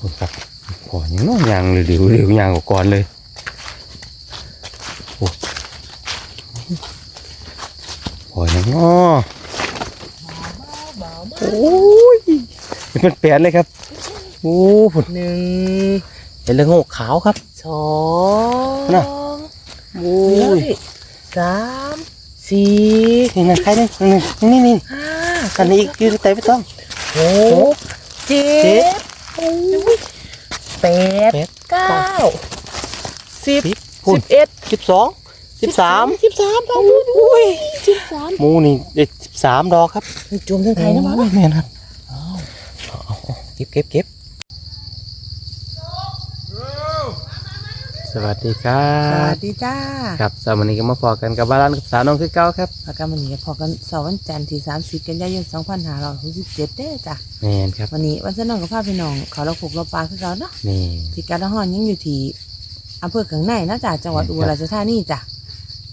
โอ้ยครับก่อนยังน้อยยังเลยเดี๋ยวเดี๋ยวยางกว่าก่อนเลยโอ้ก่อนยังน้อโอ้ยเป็นแปดเลยครับ โอ้ผลหนึ่งเห็นแล้วโงกขาวครับสองน่ะโอ้ยสามสี่นี่นะใครนี่นี่นี่นี่ห้ากันนี้อีกยืนแต่ไม่ต้องหกเจ็เจ็ดดโอ้ย แปดแปดเก้าสิบสิบพูดสิบเอ็ดสิบสองสิบสามสิบสามดอกอุ้ยสิบสามหมูนี่ได้สิบสามดอกครับจุ่มทั้งไทยนะมั้งโอ้แม่นครับเอาเอาเอาเก็บเก็บเก็บ สวัสดีครัสวับ สดีจ้าครับสำหรับวันนี้ก็มาพอกันกับบ้านกับสาวน้องคือเก้าครับพากันวันนี้พอกันเสาร์วันจันทร์ที่ 30 กันยายน 2567เด้อจ้ะแม่นครับวันนี้วันเสาร์น้องกับพาพี่น้องเขาเราผูกเราปลาคือเราเนาะนี่ที่การละห้อนยังอยู่ที่อำเภอเขืองในนะจ้ะจังหวัดครับอุบลราชธานีจ้ะ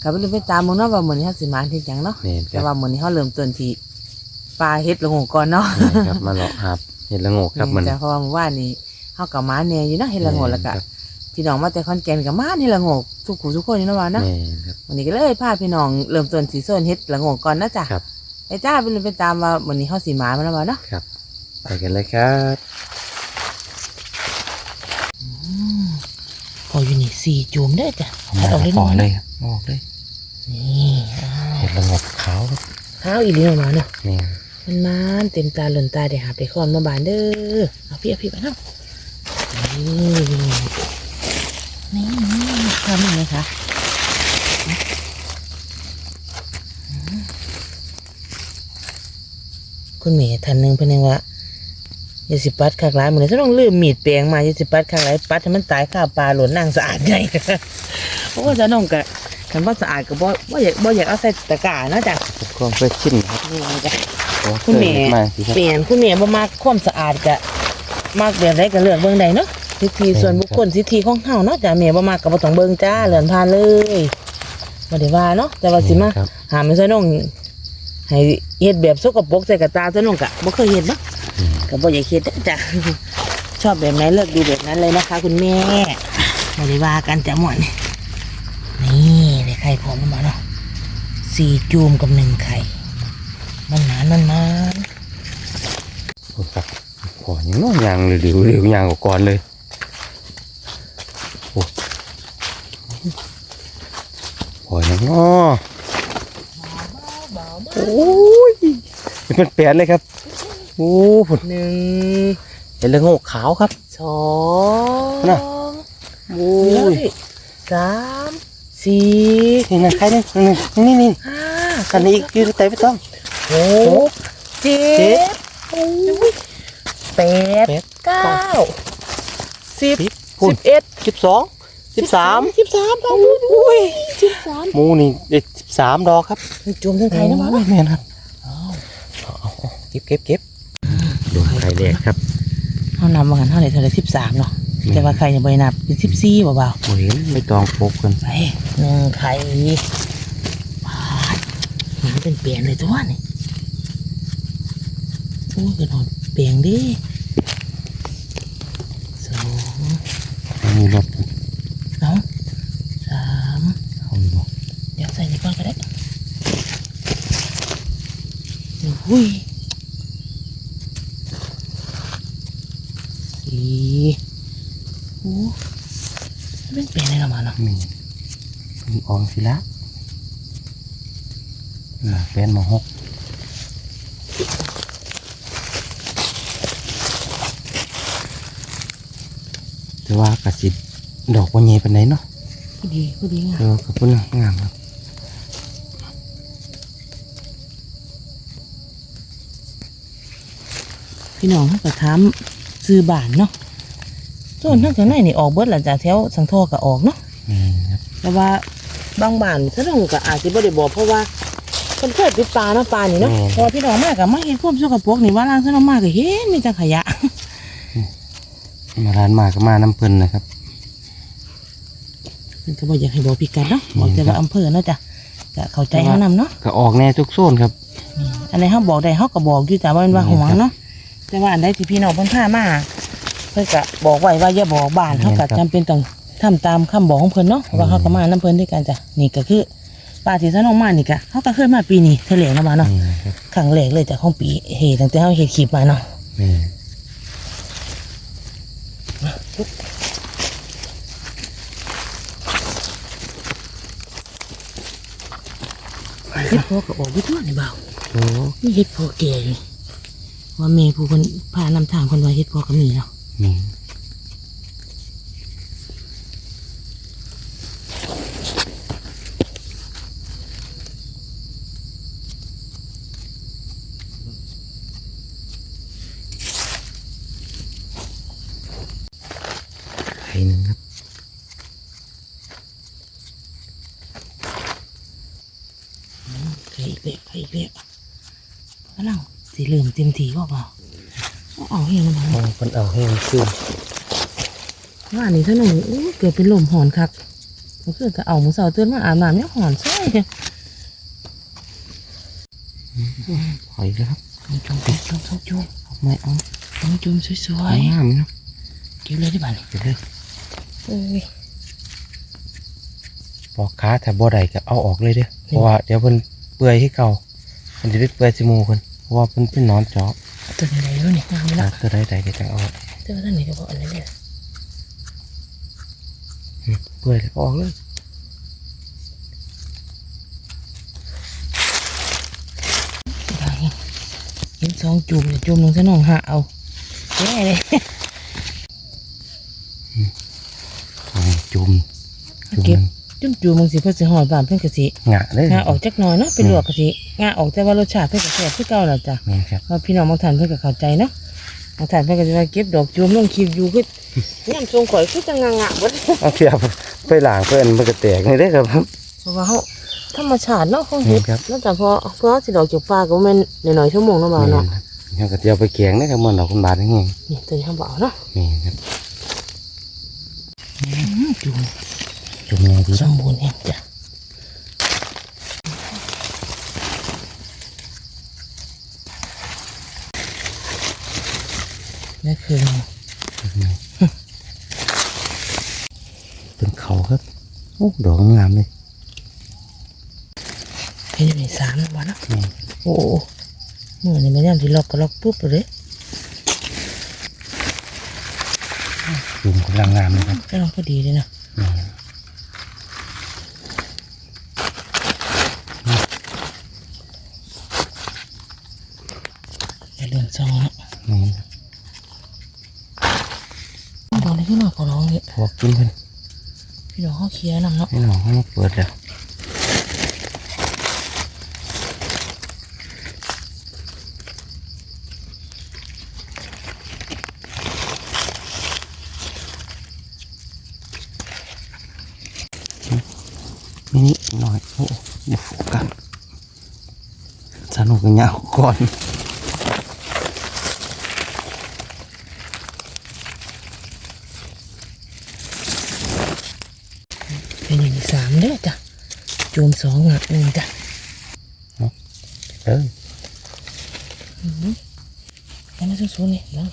กับไปเรื่ไปตามมึงเนาะว่าเหมือนที่เขาสิมาที่จังเนาะแม่นคแต่รับว่าเหมือนที่เขาเริ่มต้นที่ปลาเฮ็ดละโงก่อนเนาะแม่นครับมาเลาะหับเห็ดละโงกครับมันแต่เพราะว่าเมื่อวานนี้เขากับมาเนี่ยอยู่เนาะเฮ็ดละโงแล้วก็ครับ พี่น้องมาแต่คอนแก่นกับมานี่ละโงทุกคู่ทุกคนนี่เนาะว่าเนาะแม่นครับ วันนี้ก็เลยพาพี่น้องเริ่มต้นสีส้นเฮ็ดละโงก่อนนะจ้ะครับ ไอ้จ้าไปเลยไปตามว่าวันนี้เขาสีมามาแล้วว่าเนาะครับ ไปกันเลยครับพออยู่นี่สี่จูมเด้อจ้ะเอามาต่อเลยครับออกเลยนี่เห็ดละโงกขาวครับข้าวอีหลีออกมาเนาะ แม่นมันมานเต็มตาหล่นตาได้หาไปคอนมาบานเด้อ เอาพี่เอาพี่ไปเนาะนี่ นี่ทำยังไงคะคุณเมย์ท่านหนึ่งเพิ่นยังว่าอย่าสิปัดขากหลายมือนี้ต้องลืมมีดแปลงมาอย่าสิปัดขากหลายปัดให้มันตายข้าวปลาหล่นนางสะอาดไงเพราะว่าจะน้องกะคันว่าสะอาดก็บ่บ่อยากบ่อยากเอาใส่ตะกร้าเนาะจ้ะเป็นความเคยชินครับนี่จ้ะเพราะว่าคุณแม่เยเฮ็ดมาสิครับเปลี่ยนคุณแม่บ่มักความสะอาดกะมักแบบใดก็เลือกเบิ่งใดเนาะ สิทธิส่วนบุคคลสิทธิของเฮาเนาะจ้ะแม่บ่มักก็บ่ต้องเบิ่งจ้าเลื่อนผ่านเลยบ่ได้ว่าเนาะแต่ว่าสิมาครับ หาไม่ใช่น้องให้เฮ็ดแบบสกปรกใส่กระตาซะน้องกะบ่เคยเฮ็ดเนาะอืมก็บ่อยากเฮ็ดเด้อจ้ะ ชอบแบบไหนเลือกดูแบบนั้นเลยนะคะ คุณแม่บ่ได้ว่ากันจ้ะหมอนนี่ได้ไข่พร้อมแล้วบ่เนาะสี่จูมกับหนึ่งไข่ มันหมานมันหมานโอ้ยครับก่อนยังน้อยยังเลยเดี๋ยวเดี๋ยวยางกว่าก่อนเลยโอ้ ก่อนยังน้อโอ้ยเป็นแปดเลยครับ โอ้ผลหนึ่งเห็นแล้วโงกขาวครับสองน่ะโอ้ยสามสี่นี่นะใครนี่นี่นี่นี่ห้ากันนี้อีกยืนแต่ไม่ต้องหกเจ็เจ็ดดโอ้ยแปดแปดเก้าสิบสิบพูสิดบเอ็ดสิบสอง สิบสามสิบสามดอกอุ้ยสิบสามหมูนี่ได้สิบสามดอกครับจุ่มทั้งไทยนะมั้งโอ้แม่นครับเอาเอาเอาเก็บเก็บเก็บดูไข่แดงครับเขานำมากันเท่าไหร่เท่าไหร่สิบสามเนาะแต่ว่าไข่ยังไม่นับเป็นสิบสี่เบาโอ้เห็นไม่ตองโปกกันๆไปหนึ่งไข่ปาดมันเป็นเปลี่ยนเลยตัวนี่โอ้ยกระโดดเปลี่ยนดิสองมีรถ สองสาม เอาอยู่บ่ เดี๋ยวใส่ในก้อนก็ได้ อุ้ยสี่โอ้เป็นเปลี่ยนอะไรกันมาเนาะมีมีอองสิละน่ะเป็นหมอหกแต่ว่ากระสิดอกวันใหญ่ปานไหนเนาะพอดีพอดีงาเออขอบคุณนะงามครับ พี่น้องเขาก็ถามซื้อบ้านเนาะส่วนทั้งจากไหนนี่ออกเบิดหลังจากแถวสังทอก็ออกเนาะแม่นครับแต่ว่าบางบ้านถ้าต้องก็อาจจะบ่ได้บอกเพราะว่าคนเคยปิดปลาเนาะปลานี่เนาะเพอพี่น้องมากกับมาเห็นพวกสกปรกนี่ว่าร้านซะน้องมากก็เห็นมีแต่ขยะมาร้านมาก็มาน้ำเพิ่นนะครับเพิ่นก็บอกอยากให้บอกพิกัดเนาะบอกแต่ว่าอำเภอเนาะจ้ะก็เข้าใจเขานำเนาะก็ออกแน่ทุกโซนครับ อันไหนเขาบอกได้เขาก็บอกอยู่แต่ว่ามันว่านี่ห่วงครับเนาะ แต่ว่าอันใดที่พี่น้องเพิ่นพามาเพิ่นก็บอกไว้ว่าอย่าบอกบ้านเขาก็จำเป็นต้องทำตามคำบอกของเพิ่นเนาะเพราะว่าเขาก็มาน้ำเพิ่นด้วยกันจ้ะนี่ก็คือป้าที่ท่านออกมานี่ก็เขาก็เคยมาปีนี้เทเลนะมาเนาะนี่ครับครั้งแรกเลยจากของปีเฮตั้งแต่เขาเฮ็ดคลิปมาเนาะนี่เฮ็ดพอก็ออกอยู่ตัวนี่เบาโอ้นี่เฮ็ดพอแก่อยู่ ว่าแม่ผู้คนพานำทางคนว่าเฮ็ดพอก็มีเนาะนี่ไข่หนึ่งครับใครอีกแล้วใครอีกแล้วกำลัง สิเริ่มเต็มทีว่าเปล่าเอาเฮมันมองคนเอาให้มันขึ้นว่านี่ถ้าหนูอู้เกิดเป็นลมหอนคักมันคือก็เอาหมูเสาเตือนมาอาบน้ำเนี่ยหอนใช่เด้อหอยแล้วครับจุ่มจุ่มจุ่มจุ่มจุ่มเอาไม่เอาจุ่มจุ่มสสววยยงามเนาะๆเก็บเลยที่บ้านเดี๋ยวเลยเอ้ยปอกขาแต่บ่ได้ก็เอาออกเลยเด้อเพราะว่าเดี๋ยวเพิ่นเปื่อยให้เก่ามันจะได้เปื่อยสิหมูเพิ่นเพราะ ว่าเพิ่นเป็นหนอนเจาะตัวไหนแล้วนี่งามแล้ละวตัวใดใดก็จะเอาตัวท่านนี่ก็บอกอันนั้นเนี่ยอืมเปื่อยแล้วก็ออกเลยได้เห็นสองจุ่มเนี่ยจุ่มลงซะน้องหาเอาแย่เลยเอาจุ่มจุ่มเก็บ จุ่มจุ่มมึงสิเพื่อสิหอดบานเพื่อนกะสิหงะเลย งาออกจักหน่อยเนาะไปลวกกะสิงาออกแต่ว่ารสชาติเพื่อนกะแซ่บคือเก่าแล้วจ้ะแม่นครับ ว่าพี่น้องบางท่านเพื่อนก็เข้าใจเนาะบางท่านเพื่อนก็จะว่าเก็บดอกจุ่มลงคลิปอยู่คือเนี่ยทรงข่อยคือจะงางะเบิดเอาเทียบไปหลางเพิ่นมันก็แตกนี่เด้อครับ เพราะว่าเขาธรรมชาติเนาะเขาเฮ็ดครับ นอกจากพอเพราะสิดอกจุกฟ้าก็บ่แม่นหน่อยๆชั่วโมงเนาะบ่าวเนาะแม่นครับเฮาก็สิเอาไปแกงนะครับมันดอกคุณบาทนี่นี่ตัวนี้เขาบอกเนาะ นี่ครับ อืมจุ่ม จุ่มแน่ดีสเนาะมบูรณ์เองจ้ะนี่คือเป็นเขาครับโอ้ดอกงามเลยเห็นอยู่ในสามแล้วบ่เนาะนี่โอ้โหเมื่อนี่มันย่ำที่ล็อกก็ล็อกปุ๊บเลยจุ่มกำลังงามเลยครับก็ลองพอดีเลยเนาะ อย่าเดินซองเนาะ นี่ บอกเลยที่น้องข องน้องเนี่ยพวกกินเพิ่นพี่น้องเขาเคลียร์นำเนาะให้น้องให้มาเปิดแล้วมินิหน่อยโอ้เดี๋ยวโฟกัสสนุกกันยาวก่อนเป็นอย่างที่สามเด้อจ้ะ จูมสองหงักหนึ่งจ้ะเออแล้วมาสู้ๆนี่เนาะ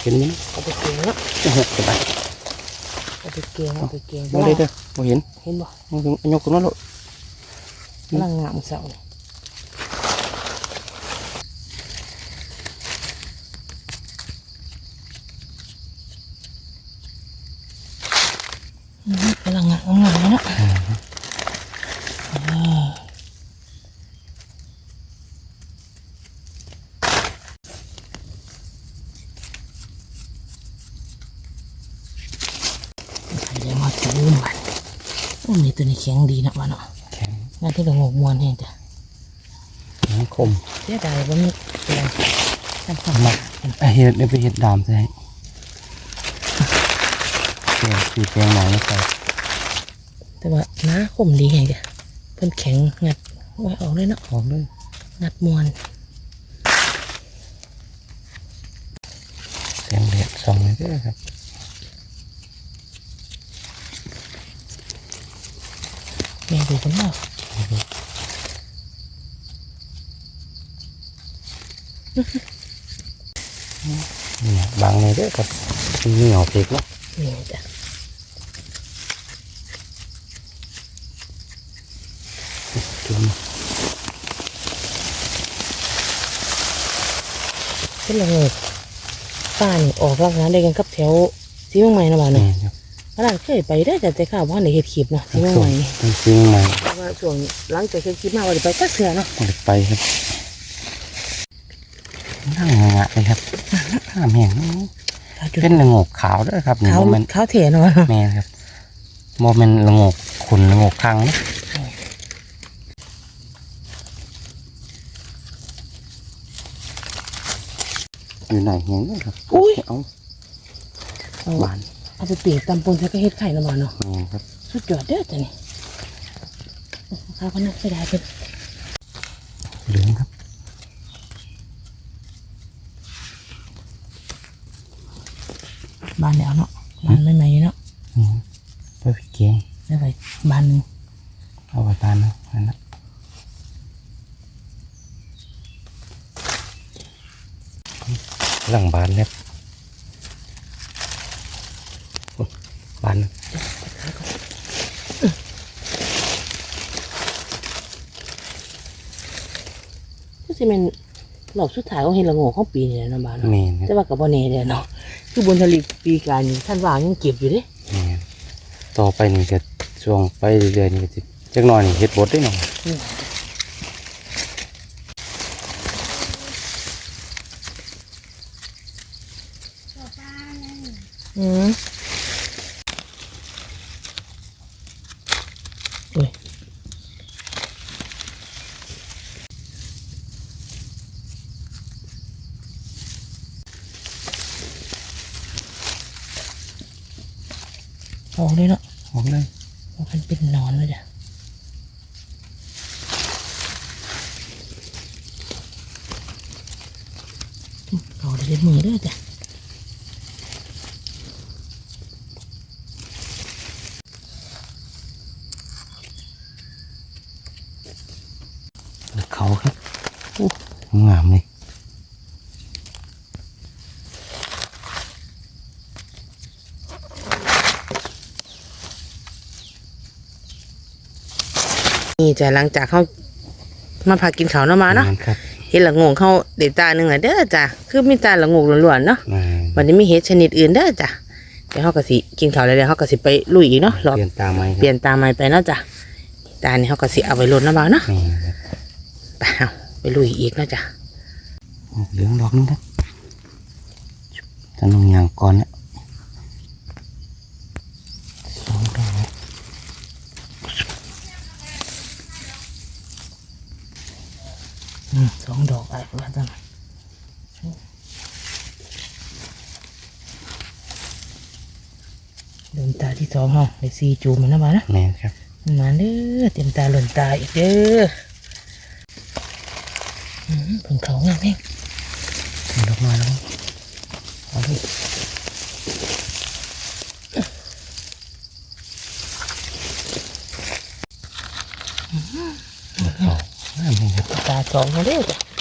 เป็นมินิเอาไปเกลียงเนาะโอ้โหสบายเอาไปเกลียงเอาไปเกลียง มาเลยเด้อบ่เห็น เห็นบ่ มันถึงยกขึ้นมาโลด กำลังงามเสาเลยอืมกำลังงามงามเลยเนาะอ่าเดี๋ยวมาจูมมันโอ้มีตัวนี้แข็งดีนะวะเนาะแข็งงานที่เราหกมวนเองจ้ะน้ำคมเสียดายว่ามันเป็นทำความมาไอเห็ดเนี่ยไปเห็ดดามใช่แกงสีแกงไหนไม่ใส่แต่ว่าน้าคมดีไงจ้ะเพิ่นแข็งงัดไว้ออกเลยเนาะออกเลยงัดมวนแกงเด็ดสองเลยเด้อครับแม่ดูกันเนาะเนี่ยบางเลยเด้อครับ เหนียวพริกเนาะนี่จ้ะจุ่มเป็นละเงิดป้านี่อ อกรักงานได้กันกับแถวซีเมืองใหม่นะบ้านนี่เนาะครับขนาดเคยไปได้แต่แต่ข้าวว่าในเฮ็ดคลิปเนาะซีเมืองใหม่นี่เป็นจริงใหม่เพราะว่าช่วงหลังจากเฮ็ดคลิปมาว่าได้ไปจักเทื่อเนาะเอาไปครับนั่งงะเลยครับข้ามแห้งขาวจุดเป็นระโงกขาวเด้วยครับนี่ขาวโมเมนขาวเถเนาะแม่นครับโมเมนระโงกขุนระโงกคังนะอยู่ไหนเห็นไหมครับอุ้ยเอาเอาบาน เอาไปปีกตำปนใส่ก็เฮ็ดไข่เนาะบ้านเนาะแม่นครับสุดยอดเด้อจ้ะนี่ข้าวพนักไม่ได้เป็นเหลืองครับบ้านแล้วเนาะบ้านใหม่ๆเนาะ นี่ไปพี่เกียง ได้ไปบ้านหนึง เอาไปทานนะนั่นนะหลังบานเนี่ยโอ้ยบานนะ ก็ สิเป็นรอบสุดท้ายของเฮ็ดละโงกของปีนี่แหละเนาะบ้านเนาะแม่นครับแต่ว่ากับบ่แน่เด้อเนาะคือบนทะเลปีกายนี่ท่านว่ายังเก็บอยู่เด้แม่นต่อไปนี่ก็ช่วงไปเรื่อยๆนี่ก็สิจักหน่อยนี่เฮ็ดบดได้หน่อยอืม ออกเลยเนาะออกเลยมันเป็นหนอนเลยจ้ะเอาได้เล็ดมือด้วยจ้ะ เขาครับโอ้งามเลย นี่ จ้ะหลังจากเขามาพากินข้าวเนาะมาเนาะแม่ครับเห็ดละโงงเขาเด็ดตาหนึ่งอะเด้อจ้ะคือมีตาละโงงล้วนๆเนาะแม่นวันนี้มีเห็ดชนิดอื่นเด้อจ้ะเดี๋ยวเขาก็สิกินข้าวแล้วเดี๋ยวเขาก็สิไปลุยอีกเนาะรอบเปลี่ยนตาไหมคเปลี่รับยนตาใหม่ไปเนาะจ้ะตานี่เขาก็สิเอาไว้ลดน้ำเบาเนาะแม่นครับไปเอาไปลุยอีกเนาะจ้ะเหลืองดอกนึงครับจะนงยางก่อนเนี่ยสองดอก อืม สองดอกไอ้ว่าจังเดินตาที่สองเฮาไปซีจูมันนะบ้านะแม่นครับมาเด้อเต็มตาหล่นตาอีกเด้ออืมเพิ่งเขางามเองขึ้นดอกมาแล้วเอาดิเขางามเลยครับ ตาส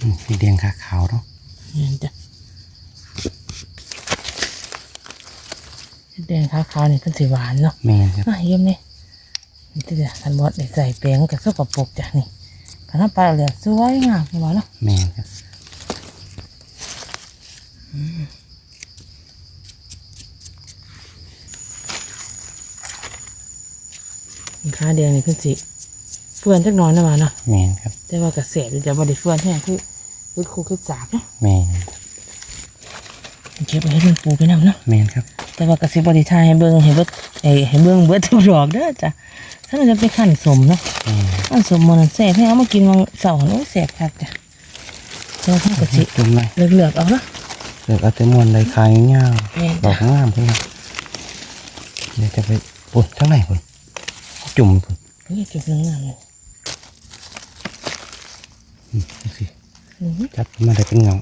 นี่เดงขาขาวเนาะนี่จ้ะสีแดงขาขาวนี่เป็นสีหวานเนาะแมนครับอ่เยี่ยมเนี่ยนี่จ้ะทันบอดใส่แปลงกับสกปรกจ้ะนี่ขนาดปลาเหลือสวยงามเลยเนาะแมนครับขาเดงนี่ขึ้นสี เฟื่อนจักหน้อยนะมาเนาะแมนครับแต่ว่ากระแสอยู่จะบ่ได้เฟื่อนแห้งคือคือคูคือสากเนาะแมนเก็บไว้ให้เพิ่นปูไปนำเนาะแมนครับ แต่ว่ากระสิบ่ได้ทายให้เบิ่งให้เบิดไอ้ให้เบิ่งเบิดทุกดอกเด้อจ้ะถ้ามันจะไปขั้นสมเนาะแมนขั้นสมมันนแซ่บให้เอามากินวันเสาร์โอ้ยแซ่บคักจ้ะแต่ว่าเพิ่นก็สิจุ่มเลยเลือกๆเอาเนาะเลือกเอาแต่มวนเลยคายเงาวแม่นดอกงามเพื่อนเดี๋ยวจะไปปุ่นทั้งไหนปุ่นจุ่มปุ่นนี่จุดหนึงอะเลยดูสิอือหือ จับมาได้เป็นเงา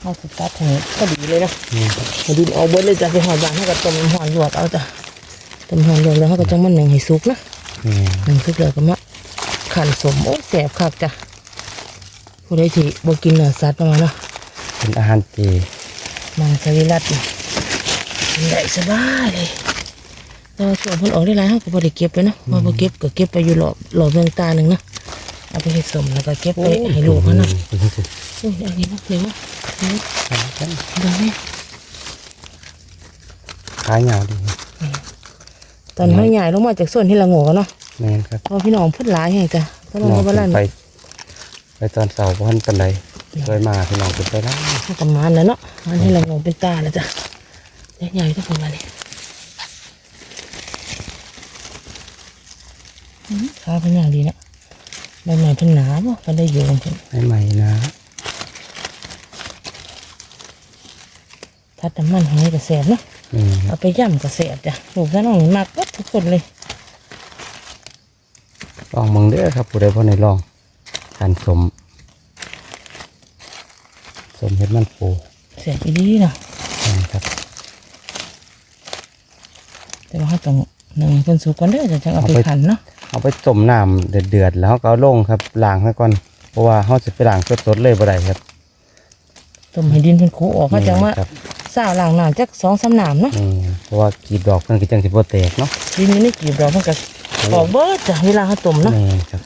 เอาสิตัดทางนี้ก็ดีเลยเนาะแม่นครับมาดินออกเบิดเลยจ้ะไปหอดบานให้กับต้มหอนลวกเอาจ้ะต้มหอนลวกแล้วเขาก็จังมันหนึ่งให้สุกนะแม่นหนึ่งสุกแล้วก็มาขันสมโอ้แสบคักจ้ะผู้ใดที่บ่กินเนื้อสัตว์ประมาณเนาะเป็นอาหารเจมังสวิรัตนี่กินได้สบายเลยแต่ว่าช่วงเพิ่นออกได้หลายเขาก็บ่ได้เก็บไปเนาะว่าบ่เก็บก็เก็บไปอยู่หลอบหลอบเมืองตาหนึ่งเนาะ เอาไปเฮ็ดสมแล้วก็เก็บไปให้ลูกเขาเนาะปุ่นปุ่นโอ้ยอันนี้เนาะเดี๋ยวเนาะเดี๋ยวปุ่นเดี๋ยวแม่ขายเงาดีตอนนี้เขาใหญ่ลงมาจากส่วนที่ละโงกอะเนาะแม่นครับเพราะพี่น้องเพิ่นหลายไงจ้ะก็ลงน้องมาบ้านขึ้นไปไปตอนเสาร์พันปันใดเคยมาพี่น้องขึ้นไปแล้วถ้ากับมันแล้วเนาะมันให้ละโงกเป็นตาแล้วจ้ะใหญ่ๆทุกคนมาเลยอื้อขาเป็นอย่างดีเนาะ ใบไม้เพิ่นหนาบ่ก็ได้อยู่ของเพิ่นใหม่ๆนะทัดน้ำมันหอยกระแสบเนาะแม่นครัเอาบไปย่ำกระแสบจ้ะลูกน้น้องนี่มักวัดทุกคนเลยลองมึงเด้อครับผู้ใดพ่ในลองทานสม สมเห็ดมันปูแสบอีดีเนาะแม่นครับ แต่ว่าเขาต้องหนึ่งเพิ่นสุกก่อนเด้อจะจังเอาไปขันเนาะ เอาไปต้มน้ำเดือดๆแล้วเขาก็เอาลงครับล้างไว้ก่อนเพราะว่าเขาจะไปล้างสดๆเลยบ่ได้ครับต้มให้ดินเพิ่นคูออกเขาจังว่าครับสาวล้างน้ำจักสองสามน้ำเนาะอืมเพราะว่ากีบดอกเพิ่นก็จังสิบ่แตกเนาะดินนี่กีบดอกมันก็ออกเบิดจ้ะเวลาเขาต้มเนาะแม่นครับ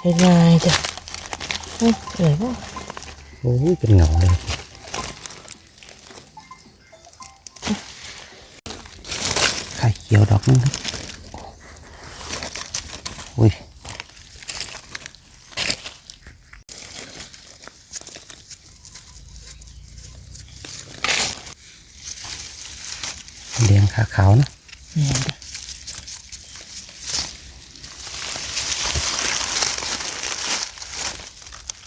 เฮ็ดง่ายจ้ะอุ๊ยเอ๋ยบ่โอ้ยเป็นเหงาเลย ไข่เขียวดอกนึงครับ อุ้ยเลี้ยงขาขาวนะแม่นจ้ะ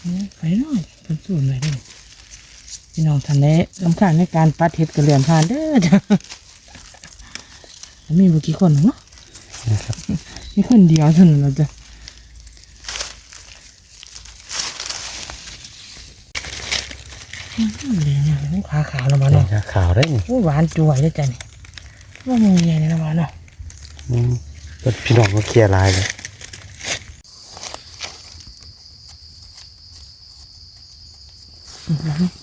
อืมไปหน่อยเพิ่นสูนไว้เด้อพี่น้องท่านได้ลำคาญในการปัดเห็ดกระเหลื่อนผ่านเด้อจ้ะแล้วมีบ่กี่คนเนาะนะครับ มีคนเดียวเท่านั้นเราจะอืมเดี๋ยวนะลูกขาขาวแล้วมาเลี้ยงเนาะขาขาวได้นี่โอ้ยหวานจ่วยเลยจ้ะนี่ว่ามึงเรียนนี่นะมาเนาะอืมเพิ่นพี่น้องก็เคลียร์ลายเลย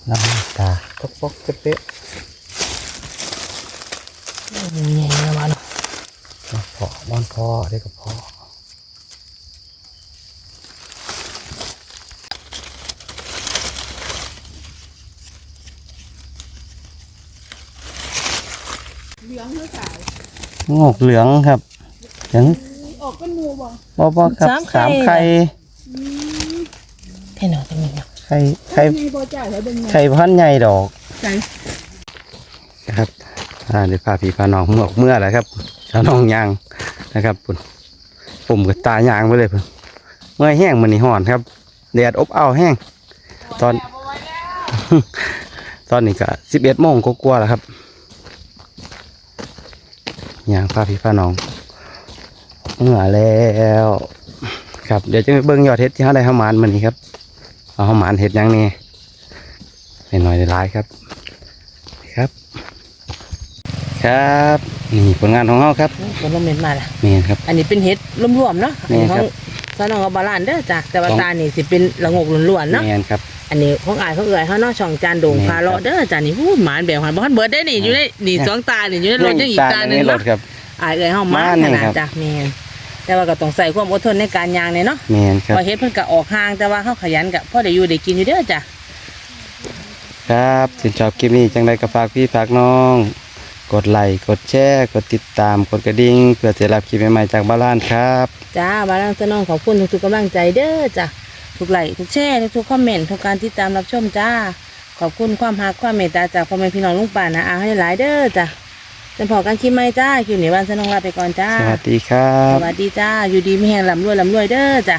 น้ำตาปอกปอกเป๊ะว่ามึงเรียนนี่นะมาเนาะๆมา พอมอนพอได้ก็พอเหลืองหรือขาวงอกเหลืองครับเหลืองออกเป็นหมูบ่บอบอครับสามไข่แค่หน่อยก็มีเนาะไข่ไข่มีบ่จ่ายให้เบิ่งไงไข่พันใหญ่ดอก ใส่ครับอ่าเดี๋ยวพาพี่พาน้องเมื่อเมื่อแหละครับ ชาน้องยางนะครับปุ่นปุ่มกับตายางไปเลยเพิ่นเมื่อแห้งมันนี่ห่อนครับแดดอบอ้าวแห้ง ตอน ตอนนี้ก็สิบเอ็ดโมงก็กลัวแล้วครับยางพาพี่พาน้องเมื่อแล้วครับเดี๋ยวจะไปเบิ้งยอดเห็ดที่เขาได้ห้ามานมันนี่ครับ เอาห้ามานเห็ดยังนี่เป็นหน่อยได้หลายครับ ครับ ครับ นี่ผลงานของเราครับผลลมเม็ดมาละนี่ครับ อันนี้เป็นเห็ดรวมๆเนาะอันนี้แม่นขคอรังบซาน้องกับบาลานเด้อจ้ะแต่ว่าของตานี่สิเป็นละงกล้วนๆเนาะแมนครับอันนี้ของอายของเอ๋ยเขาเนาะช่องจานโด่งแม่นพาเลาะเด้อจ้ะนี่พูดหมานแบบหันบ่ทันเบิดได้นี่อยู่ในนี่สองตานี่อยู่ในรถยังอีกตาหนึงรถเนาะครับอายเอ๋ยเฮามามาขนี่นาดครับจ้ะแม่นแต่ว่าก็ต้องใส่ความอดทนในการยางเนี่ยเนาะแมนครับพอเฮ็ดเพิ่นก็ออกห่างแต่ว่าเฮาขยันก็พอได้อยู่ได้กินอยู่เด้อจ้ะครับสินชอบคลิปนี้จังไดก็ฝากพี่ฝากน้อง กกดไลค์กดแชร์กดติดตามกดกระดิ่งเพื่อจะรับคลิปใหม่ๆจากบ้านล้านครับจ้าบาลังสนองขอบคุณทุกๆกำลังใจเด้อจ้ะทุกไลค์ทุกแชร์ทุกๆคอมเมนต์ทุกการติดตามรับชมจ้าขอบคุณความฮักความเมตตาจากพ่อแม่พี่น้องลุงป่านะอาให้หลายเด้อจ้ะจะพอกันคลิปใหม่จ้าคลิปนี้วันสนองลาไปก่อนจ้าสวัสดีครัสบวัสดีจ้าอยู่ดีไม่แห้งลำรวยลำรวยเด้อจ้ะ